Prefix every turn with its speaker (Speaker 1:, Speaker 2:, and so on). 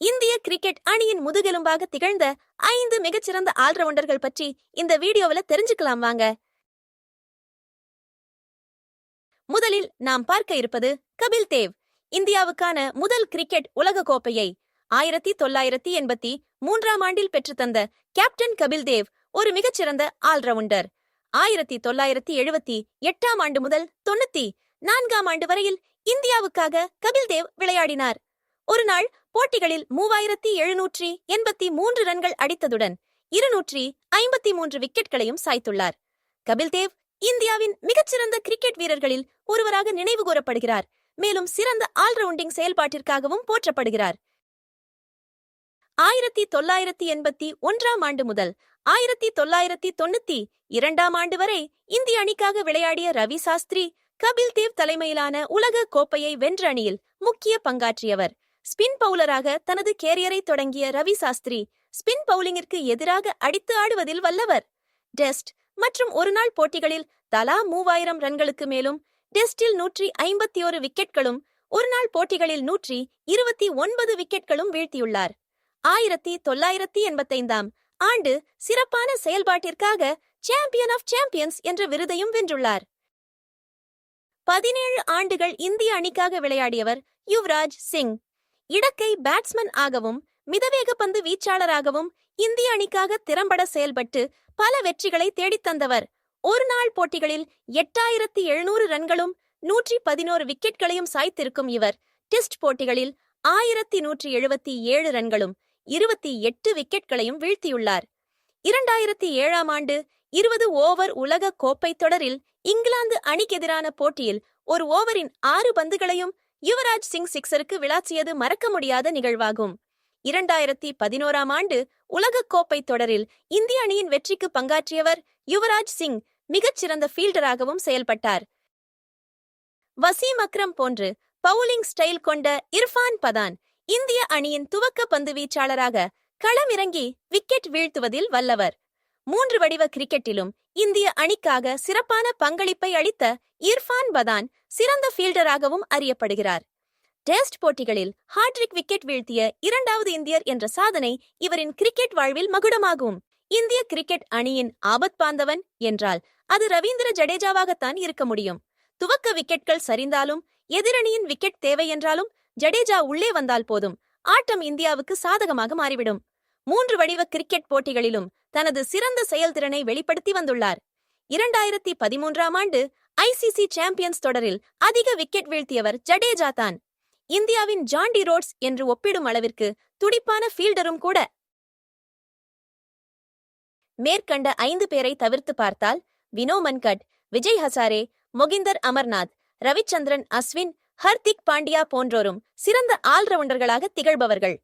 Speaker 1: இந்திய கிரிக்கெட் அணியின் முதுகெலும்பாக திகழ்ந்த ஐந்து மிகச்சிறந்த ஆல்ரவுண்டர்கள் பற்றி இந்த வீடியோவுல தெரிஞ்சுக்கலாம் வாங்க. முதலில் நாம் பார்க்க இருப்பது கபில் தேவ் இந்தியாவுக்கான முதல் கிரிக்கெட் உலக கோப்பையை ஆயிரத்தி தொள்ளாயிரத்தி எண்பத்தி மூன்றாம் ஆண்டில் பெற்றுத்தந்த கேப்டன் கபில் தேவ் ஒரு மிகச்சிறந்த ஆல்ரவுண்டர். ஆயிரத்தி தொள்ளாயிரத்தி எழுபத்தி எட்டாம் ஆண்டு முதல் தொண்ணூத்தி நான்காம் ஆண்டு வரையில் இந்தியாவுக்காக கபில் தேவ் விளையாடினார். ஒரு நாள் போட்டிகளில் மூவாயிரத்தி எழுநூற்றி எண்பத்தி மூன்று ரன்கள் அடித்ததுடன் இருநூற்றி ஐம்பத்தி மூன்று விக்கெட்களையும் சாய்த்துள்ளார். கபில் தேவ் இந்தியாவின் மிகச்சிறந்த கிரிக்கெட் வீரர்களில் ஒருவராக நினைவு கூறப்படுகிறார். மேலும் சிறந்த ஆல்ரவுண்டிங் செயல்பாட்டிற்காகவும் போற்றப்படுகிறார். ஆயிரத்தி தொள்ளாயிரத்தி எண்பத்தி ஒன்றாம் ஆண்டு முதல் ஆயிரத்தி தொள்ளாயிரத்தி தொண்ணூத்தி இரண்டாம் ஆண்டு வரை இந்திய அணிக்காக விளையாடிய ரவி சாஸ்திரி கபில் தேவ் தலைமையிலான உலக கோப்பையை வென்ற அணியில் முக்கிய பங்காற்றியவர். ஸ்பின் பவுலராக தனது கேரியரை தொடங்கிய ரவி சாஸ்திரி ஸ்பின் பவுலிங்கிற்கு எதிராக அடித்து ஆடுவதில் வல்லவர். டெஸ்ட் மற்றும் ஒருநாள் போட்டிகளில் தலா மூவாயிரம் ரன்களுக்கு மேலும் டெஸ்டில் நூற்றி ஐம்பத்தி ஒரு விக்கெட்களும் ஒருநாள் போட்டிகளில் நூற்றி இருபத்தி ஒன்பது விக்கெட்களும் வீழ்த்தியுள்ளார். ஆயிரத்தி தொள்ளாயிரத்தி எண்பத்தைந்தாம் ஆண்டு சிறப்பான செயல்பாட்டிற்காக சாம்பியன் ஆஃப் சாம்பியன்ஸ் என்ற விருதையும் வென்றுள்ளார். பதினேழு ஆண்டுகள் இந்திய அணிக்காக விளையாடியவர் யுவராஜ் சிங். இடக்கை பேட்ஸ்மேன் ஆகவும் மிதவேக பந்து வீச்சாளராகவும் இந்திய அணிக்காக திறம்பட செயல்பட்டு பல வெற்றிகளை தேடித் தந்தவர். ஒரு நாள் போட்டிகளில் எட்டாயிரத்தி எழுநூறு ரன்களும் நூற்றி பதினோரு விக்கெட்களையும் சாய்த்திருக்கும் இவர். டெஸ்ட் போட்டிகளில் ஆயிரத்தி நூற்றி எழுபத்தி ஏழு ரன்களும் இருபத்தி எட்டு விக்கெட்களையும் வீழ்த்தியுள்ளார். இரண்டாயிரத்தி ஏழாம் ஆண்டு இருபது ஓவர் உலக கோப்பை தொடரில் இங்கிலாந்து அணிக்கெதிரான போட்டியில் ஒரு ஓவரின் ஆறு பந்துகளையும் யுவராஜ் சிங் சிக்ஸருக்கு விளாச்சியது மறக்க முடியாத நிகழ்வாகும். இரண்டாயிரத்தி பதினோராம் ஆண்டு உலகக்கோப்பை தொடரில் இந்திய அணியின் வெற்றிக்கு பங்காற்றியவர் யுவராஜ் சிங் மிகச்சிறந்த ஃபீல்டராகவும் செயல்பட்டார். வசீம் அக்ரம் போன்று பவுலிங் ஸ்டைல் கொண்ட இர்ஃபான் பதான் இந்திய அணியின் துவக்க பந்து வீச்சாளராக களமிறங்கி விக்கெட் வீழ்த்துவதில் வல்லவர். மூன்று வடிவ கிரிக்கெட்டிலும் இந்திய அணிக்காக சிறப்பான பங்களிப்பை அளித்த இர்ஃபான் பதான் சிறந்த ஃபீல்டராகவும் அறியப்படுகிறார். டெஸ்ட் போட்டிகளில் ஹாட்ரிக் விக்கெட் வீழ்த்திய இரண்டாவது இந்தியர் என்ற சாதனை இவரின் கிரிக்கெட் வாழ்வில் மகுடமாகும். இந்திய கிரிக்கெட் அணியின் ஆபத் பாந்தவன் என்றால் அது ரவீந்திர ஜடேஜாவாகத்தான் இருக்க முடியும். துவக்க விக்கெட்கள் சரிந்தாலும் எதிரணியின் விக்கெட் தேவை என்றாலும் ஜடேஜா உள்ளே வந்தால் போதும். ஆட்டம் இந்தியாவுக்கு சாதகமாக மாறிவிடும். மூன்று வடிவ கிரிக்கெட் போட்டிகளிலும் தனது சிறந்த செயல்திறனை வெளிப்படுத்தி வந்துள்ளார். இரண்டாயிரத்தி பதிமூன்றாம் ஆண்டு ஐசிசி சாம்பியன்ஸ் தொடரில் அதிக விக்கெட் வீழ்த்தியவர் ஜடேஜா தான். இந்தியாவின் ஜாண்டி ரோட்ஸ் என்று ஒப்பிடும் அளவிற்கு துடிப்பான ஃபீல்டரும் கூட. மேற்கண்ட ஐந்து பேரை தவிர்த்து பார்த்தால் வினோ மன்கட் விஜய் ஹசாரே மொகிந்தர் அமர்நாத் ரவிச்சந்திரன் அஸ்வின் ஹர்திக் பாண்டியா போன்றோரும் சிறந்த ஆல்ரவுண்டர்களாக திகழ்பவர்கள்.